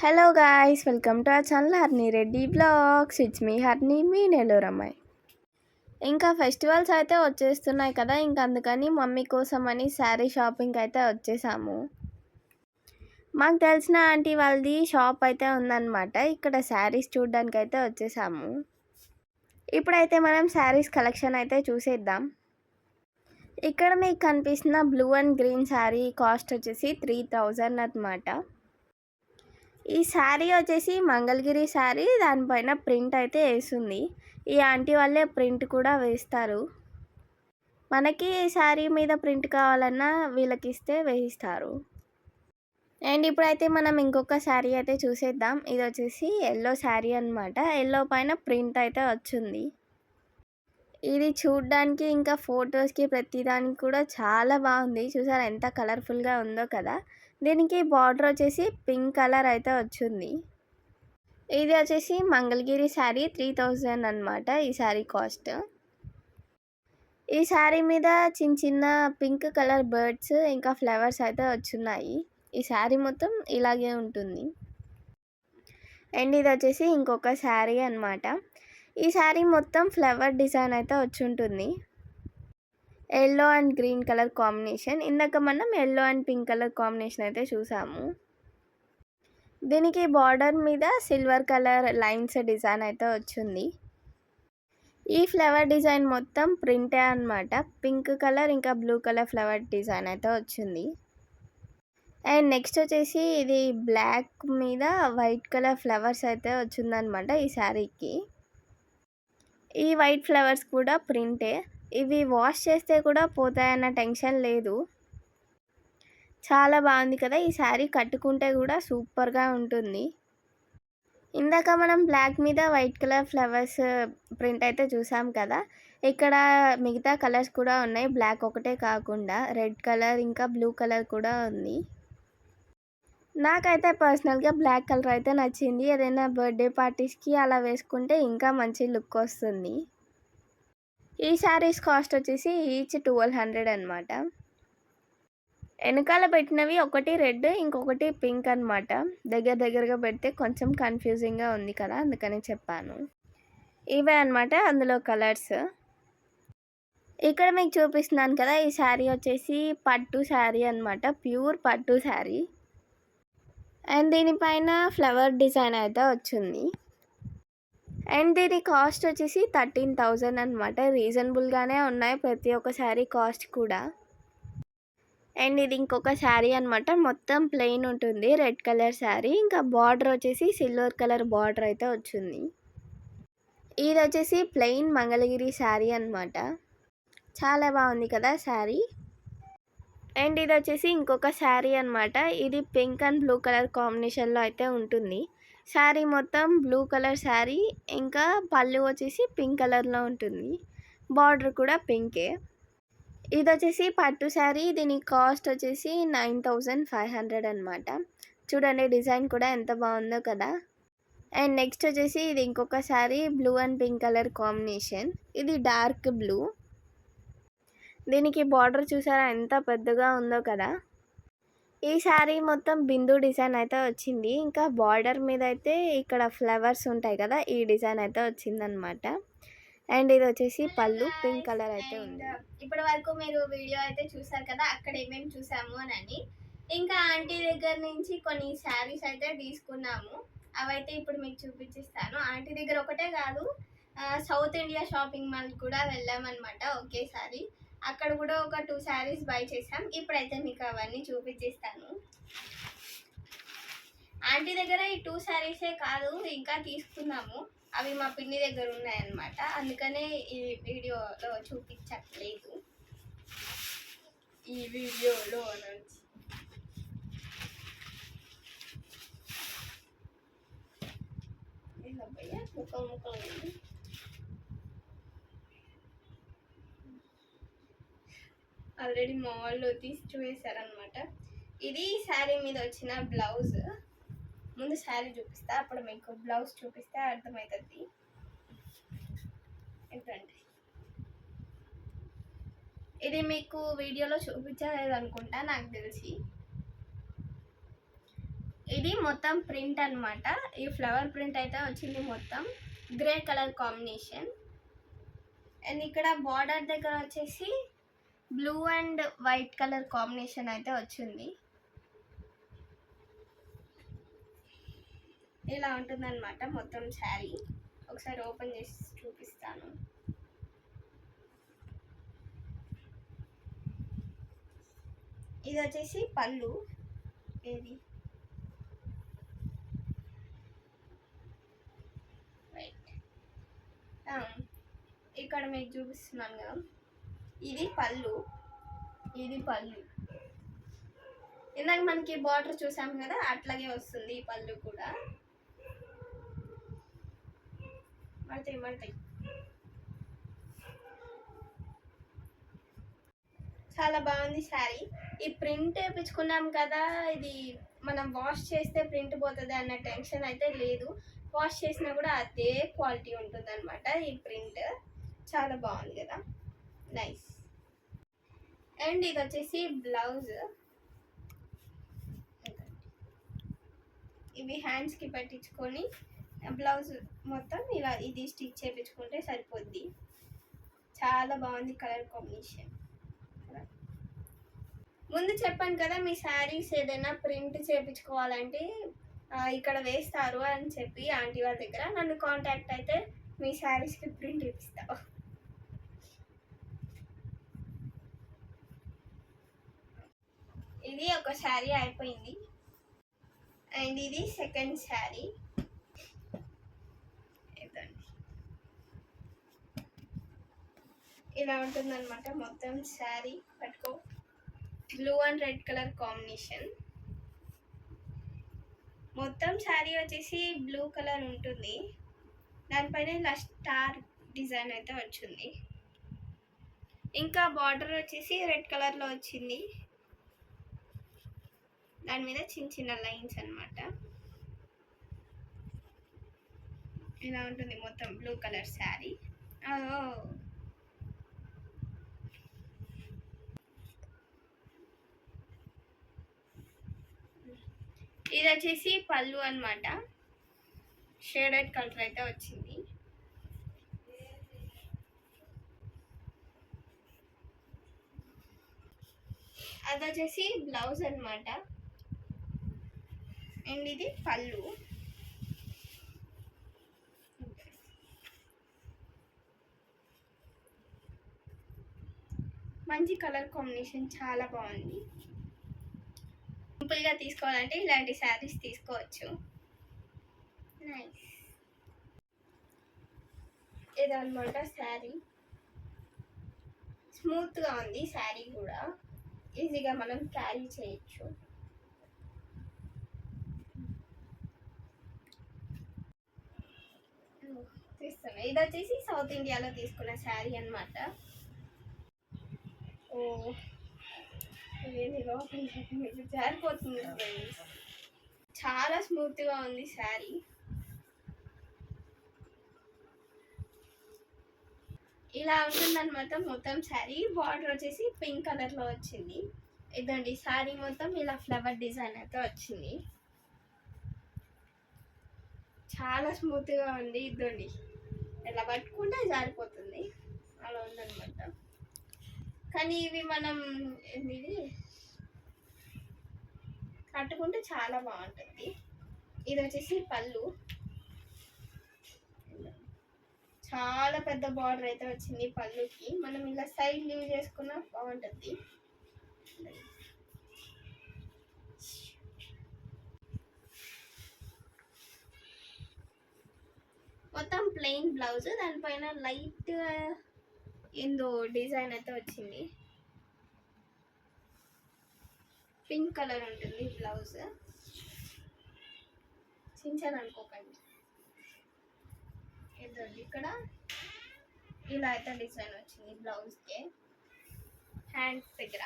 Hello guys welcome to our channel Harni Reddy blogs it's me Harni మీ నెల్లూరు అమ్మాయి. ఇంకా festivals అయితే వచ్చేస్తున్నాయి కదా ఇంక అందుకని మమ్మీ కోసం అని శారీ షాపింగ్ అయితే వచ్చేసాము. మాకు తెలిసిన ఆంటీ వాళ్ళది షాప్ అయితే ఉందన్నమాట. ఇక్కడ శారీస్ చూడడానికి అయితే వచ్చేసాము. ఇప్పుడైతే మనం శారీస్ కలెక్షన్ అయితే చూసేద్దాం. ఇక్కడ మీకు కనిపిస్తున్న blue and green sari cost వచ్చేసి త్రీ థౌజండ్ అనమాట ఈ శారీ వచ్చేసి మంగళగిరి శారీ. దానిపైన ప్రింట్ అయితే వేస్తుంది ఈ ఆంటీ వాళ్ళే ప్రింట్ కూడా వేస్తారు. మనకి ఈ శారీ మీద ప్రింట్ కావాలన్నా వీళ్ళకి ఇస్తే వేయిస్తారు. అండ్ ఇప్పుడైతే మనం ఇంకొక శారీ అయితే చూసేద్దాం. ఇది వచ్చేసి ఎల్లో శారీ అనమాట ఎల్లో పైన ప్రింట్ అయితే వచ్చింది. ఇది చూడ్డానికి ఇంకా ఫొటోస్కి ప్రతిదానికి కూడా చాలా బాగుంది. చూసారా ఎంత కలర్ఫుల్గా ఉందో కదా. దీనికి బార్డర్ వచ్చేసి పింక్ కలర్ అయితే వచ్చింది. ఇది వచ్చేసి మంగళగిరి శారీ త్రీ థౌజండ్ అనమాట ఈ శారీ కాస్ట్. ఈ శారీ మీద చిన్న చిన్న పింక్ కలర్ బర్డ్స్ ఇంకా ఫ్లవర్స్ అయితే వచ్చున్నాయి. ఈ శారీ మొత్తం ఇలాగే ఉంటుంది. అండ్ ఇది వచ్చేసి ఇంకొక శారీ అనమాట ఈ శారీ మొత్తం ఫ్లవర్ డిజైన్ అయితే వచ్చి ఉంటుంది. Yellow and green colour combination. ఇందాక మనం yellow and pink colour combination అయితే చూసాము. దీనికి బార్డర్ మీద సిల్వర్ కలర్ లైన్స్ డిజైన్ అయితే వచ్చింది. ఈ ఫ్లవర్ డిజైన్ మొత్తం ప్రింటే అనమాట పింక్ కలర్ ఇంకా బ్లూ కలర్ ఫ్లవర్ డిజైన్ అయితే వచ్చింది. అండ్ నెక్స్ట్ వచ్చేసి ఇది బ్లాక్ మీద వైట్ కలర్ ఫ్లవర్స్ అయితే వచ్చిందనమాట ఈ శారీకి. ఈ వైట్ ఫ్లవర్స్ కూడా ప్రింటే. ఇవి వాష్ చేస్తే కూడా పోతాయన్న టెన్షన్ లేదు. చాలా బాగుంది కదా ఈ శారీ కట్టుకుంటే కూడా సూపర్గా ఉంటుంది. ఇందాక మనం బ్లాక్ మీద వైట్ కలర్ ఫ్లవర్స్ ప్రింట్ అయితే చూసాం కదా. ఇక్కడ మిగతా కలర్స్ కూడా ఉన్నాయి. బ్లాక్ ఒకటే కాకుండా రెడ్ కలర్ ఇంకా బ్లూ కలర్ కూడా ఉంది. నాకైతే పర్సనల్గా బ్లాక్ కలర్ అయితే నచ్చింది. ఏదైనా బర్త్డే పార్టీస్కి అలా వేసుకుంటే ఇంకా మంచి లుక్ వస్తుంది. ఈ శారీస్ కాస్ట్ వచ్చేసి ఈచ్ ట్వెల్వ్ హండ్రెడ్ అనమాట వెనకాల పెట్టినవి ఒకటి రెడ్ ఇంకొకటి పింక్ అనమాట దగ్గర దగ్గరగా పెడితే కొంచెం కన్ఫ్యూజింగ్గా ఉంది కదా అందుకని చెప్పాను. ఇవే అనమాట అందులో కలర్స్ ఇక్కడ మీకు చూపిస్తున్నాను కదా ఈ శారీ వచ్చేసి పట్టు శారీ అనమాట ప్యూర్ పట్టు శారీ. అండ్ దీనిపైన ఫ్లవర్ డిజైన్ అయితే వచ్చింది. అండ్ దీని కాస్ట్ వచ్చేసి థర్టీన్ థౌజండ్ అనమాట రీజనబుల్గానే ఉన్నాయి ప్రతి ఒక్క శారీ కాస్ట్ కూడా. అండ్ ఇది ఇంకొక శారీ అనమాట మొత్తం ప్లెయిన్ ఉంటుంది. Red colour sari. ఇంకా బార్డర్ వచ్చేసి సిల్వర్ కలర్ బార్డర్ అయితే వచ్చింది. ఇది వచ్చేసి ప్లెయిన్ మంగళగిరి శారీ అనమాట చాలా బాగుంది కదా శారీ. అండ్ ఇది వచ్చేసి ఇంకొక శారీ అనమాట ఇది పింక్ అండ్ బ్లూ కలర్ కాంబినేషన్లో అయితే ఉంటుంది. శారీ మొత్తం బ్లూ కలర్ శారీ ఇంకా పళ్ళు వచ్చేసి పింక్ కలర్లో ఉంటుంది. బార్డర్ కూడా పింకే. ఇది వచ్చేసి పట్టు శారీ దీని కాస్ట్ వచ్చేసి నైన్ థౌజండ్ ఫైవ్ హండ్రెడ్ అనమాట చూడండి డిజైన్ కూడా ఎంత బాగుందో కదా. అండ్ నెక్స్ట్ వచ్చేసి ఇది ఇంకొక sari blue and pink colour combination. ఇది డార్క్ బ్లూ. దీనికి బార్డర్ చూసారా ఎంత పెద్దగా ఉందో కదా. ఈ శారీ మొత్తం బిందు డిజైన్ అయితే వచ్చింది. ఇంకా బార్డర్ మీద అయితే ఇక్కడ ఫ్లవర్స్ ఉంటాయి కదా ఈ డిజైన్ అయితే వచ్చిందనమాట అండ్ ఇది వచ్చేసి పళ్ళు పింక్ కలర్ అయితే ఉంది. ఇప్పటి వరకు మీరు వీడియో అయితే చూసారు కదా అక్కడ ఏమేమి చూసాము అని. ఇంకా ఆంటీ దగ్గర నుంచి కొన్ని శారీస్ అయితే తీసుకున్నాము. అవైతే ఇప్పుడు మీకు చూపించిస్తాను. ఆంటీ దగ్గర ఒకటే కాదు సౌత్ ఇండియా షాపింగ్ మాల్ కూడా వెళ్ళామన్నమాట ఒకేసారి. అక్కడ కూడా ఒక టూ శారీస్ బై చేసాం ఇప్పుడైతే మీకు అవన్నీ చూపించేస్తాను ఆంటీ దగ్గర ఈ టూ శారీసే కాదు ఇంకా తీసుకున్నాము. అవి మా పిన్ని దగ్గర ఉన్నాయన్నమాట. అందుకనే ఈ వీడియోలో చూపించట్లేదు. ఈ వీడియోలో నుంచి. ముఖం ముఖం ఆల్రెడీ మా వాళ్ళు తీసి చూసారనమాట ఇది శారీ మీద వచ్చిన బ్లౌజ్. ముందు శారీ చూపిస్తా అప్పుడు మీకు బ్లౌజ్ చూపిస్తే అర్థమవుతుంది ఏంటంటే ఇది మీకు వీడియోలో చూపించలేదు అనుకుంటా నాకు తెలిసి. ఇది మొత్తం ప్రింట్ అనమాట ఈ ఫ్లవర్ ప్రింట్ అయితే వచ్చింది మొత్తం. Grey colour combination. అండ్ ఇక్కడ బార్డర్ దగ్గర వచ్చేసి blue and white colour combination అయితే వచ్చింది. ఇలా ఉంటుందన్నమాట మొత్తం శారీ. ఒకసారి ఓపెన్ చేసి చూపిస్తాను. ఇది వచ్చేసి పళ్ళు. ఏది? రైట్ um, ఇక్కడ మీకు చూపిస్తున్నాను కదా. ఇది పళ్ళు. ఇది పళ్ళు. ఇందాక మనకి బార్డర్ చూసాం కదా అట్లాగే వస్తుంది ఈ పళ్ళు కూడా. మడతాయి మడతాయి. చాలా బాగుంది శారీ. ఈ ప్రింట్ వేయించుకున్నాం కదా ఇది మనం వాష్ చేస్తే ప్రింట్ పోతుంది అన్న టెన్షన్ అయితే లేదు. వాష్ చేసినా కూడా అదే క్వాలిటీ ఉంటుంది అనమాట ఈ ప్రింట్. చాలా బాగుంది కదా. నైస్ అండ్ ఇది వచ్చేసి బ్లౌజ్ ఇవి హ్యాండ్స్కి పెట్టించుకొని బ్లౌజ్ మొత్తం ఇలా ఇది స్టిచ్ చేయించుకుంటే సరిపోద్ది. చాలా బాగుంది కలర్ కాంబినేషన్ ముందు చెప్పాను కదా మీ శారీస్ ఏదైనా ప్రింట్ చేయించుకోవాలంటే ఇక్కడ వేస్తారు అని చెప్పి ఆంటీ వాళ్ళ దగ్గర. నన్ను కాంటాక్ట్ అయితే మీ శారీస్కి ప్రింట్ ఇప్పిస్తావు ఇది ఒక శారీ అయిపోయింది. అండ్ ఇది సెకండ్ శారీ. ఇలా ఉంటుందన్నమాట మొత్తం శారీ. పట్టుకో. Blue and red colour combination మొత్తం శారీ వచ్చేసి బ్లూ కలర్ ఉంటుంది. దానిపైన ఇలా స్టార్ డిజైన్ అయితే వచ్చింది. ఇంకా బార్డర్ వచ్చేసి రెడ్ కలర్లో వచ్చింది. దాని మీద చిన్న చిన్న లైన్స్ అనమాట ఇలా ఉంటుంది మొత్తం బ్లూ కలర్ శారీ? ఇది వచ్చేసి పళ్ళు అనమాట షేడెడ్ కలర్ అయితే వచ్చింది. అది వచ్చేసి బ్లౌజ్ అనమాట అండ్ ఇది పళ్ళు. మంచి కలర్ కాంబినేషన్ చాలా బాగుంది. సింపుల్గా తీసుకోవాలంటే ఇలాంటి శారీస్ తీసుకోవచ్చు. నైస్ ఇదన్నమాట శారీ. స్మూత్గా ఉంది శారీ కూడా. ఈజీగా మనం క్యారీ చేయొచ్చు. తీస్తున్నా. ఇది వచ్చేసి సౌత్ ఇండియాలో తీసుకున్న శారీ అన్నమాట. ఓ ఇదేంటి లోపల జారిపోతుంది చాలా స్మూత్గా ఉంది శారీ. ఇలా ఉంటుందన్నమాట మొత్తం శారీ. బార్డర్ వచ్చేసి పింక్ కలర్లో వచ్చింది. ఇదండి శారీ మొత్తం ఇలా ఫ్లవర్ డిజైన్ అయితే వచ్చింది. చాలా స్మూత్గా ఉంది. ఇదండి ఇలా పట్టుకుంటే జారిపోతుంది అలా ఉందనమాట కానీ ఇవి మనం ఇది కట్టుకుంటే చాలా బాగుంటుంది. ఇది వచ్చేసి పళ్ళు. చాలా పెద్ద బార్డర్ అయితే వచ్చింది పళ్ళుకి. మనం ఇలా సైడ్ లీవ్ చేసుకున్నా బాగుంటుంది మొత్తం ప్లెయిన్ బ్లౌజ్ దానిపైన లైట్ ఏందో డిజైన్ అయితే వచ్చింది. పింక్ కలర్ ఉంటుంది బ్లౌజ్ చించాను అనుకోకండి. ఏదో ఇక్కడ. ఇలా అయితే డిజైన్ వచ్చింది బ్లౌజ్కి హ్యాండ్స్ దగ్గర.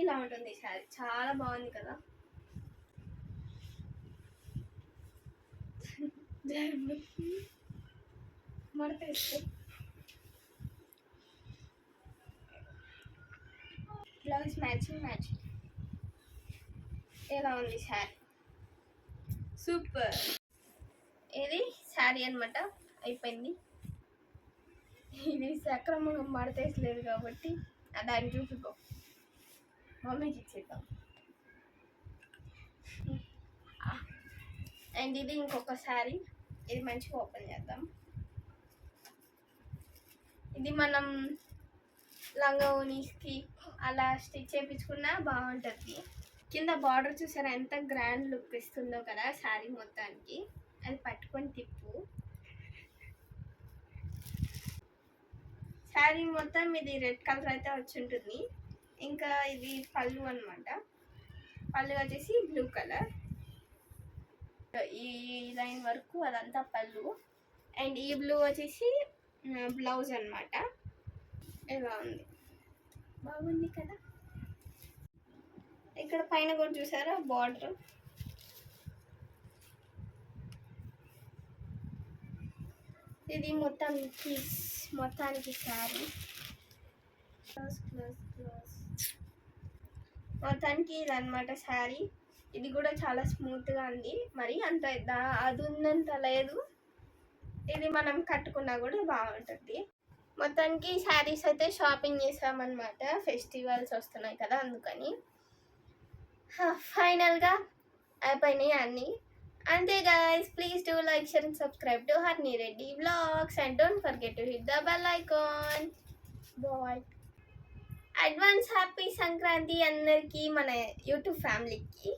ఇలా ఉంటుంది శారీ. చాలా బాగుంది కదా. మడత బ్లౌజ్ మ్యాచింగ్ మ్యాచింగ్. ఎలా ఉంది శారీ? సూపర్. ఇది శారీ అనమాట అయిపోయింది. ఇది సక్రమంగా మడతేసలేదు కాబట్టి దాన్ని చూసుకో మమ్మీకి ఇచ్చేద్దాం. అండ్ ఇది ఇంకొక శారీ. ఇది మంచిగా ఓపెన్ చేద్దాం. ఇది మనం లంగా ఓనీస్కి అలా స్టిచ్ చేయించుకున్నా బాగుంటుంది. కింద బార్డర్ చూసారా ఎంత గ్రాండ్ లుక్ ఇస్తుందో కదా శారీ మొత్తానికి. అది పట్టుకొని తిప్పు. శారీ మొత్తం ఇది రెడ్ కలర్ అయితే వచ్చి ఉంటుంది. ఇంకా ఇది పళ్ళు అన్నమాట. పళ్ళు వచ్చేసి బ్లూ కలర్ ఈ లైన్ వరకు అదంతా పళ్ళు. అండ్ ఈ బ్లూ వచ్చేసి బ్లౌజ్ అన్నమాట. ఇలా ఉంది బాగుంది కదా? ఇక్కడ పైన కూడా చూసారా? బార్డర్ ఇది మొత్తం పీస్ మొత్తానికి సారీ క్లోజ్ క్లోజ్ మొత్తానికి ఇది అనమాట శారీ. ఇది కూడా చాలా స్మూత్గా ఉంది. మరి అంత అది ఉన్నంత లేదు. ఇది మనం కట్టుకున్నా కూడా బాగుంటుంది. మొత్తానికి శారీస్ అయితే షాపింగ్ చేసామన్నమాట. ఫెస్టివల్స్ వస్తున్నాయి కదా అందుకని. ఫైనల్గా అయిపోయినాయి అన్నీ. అంతే guys please do like share and subscribe to Harni Reddy vlogs and don't forget to hit the bell icon bye advance happy Sankranti అందరికీ మన యూట్యూబ్ ఫ్యామిలీకి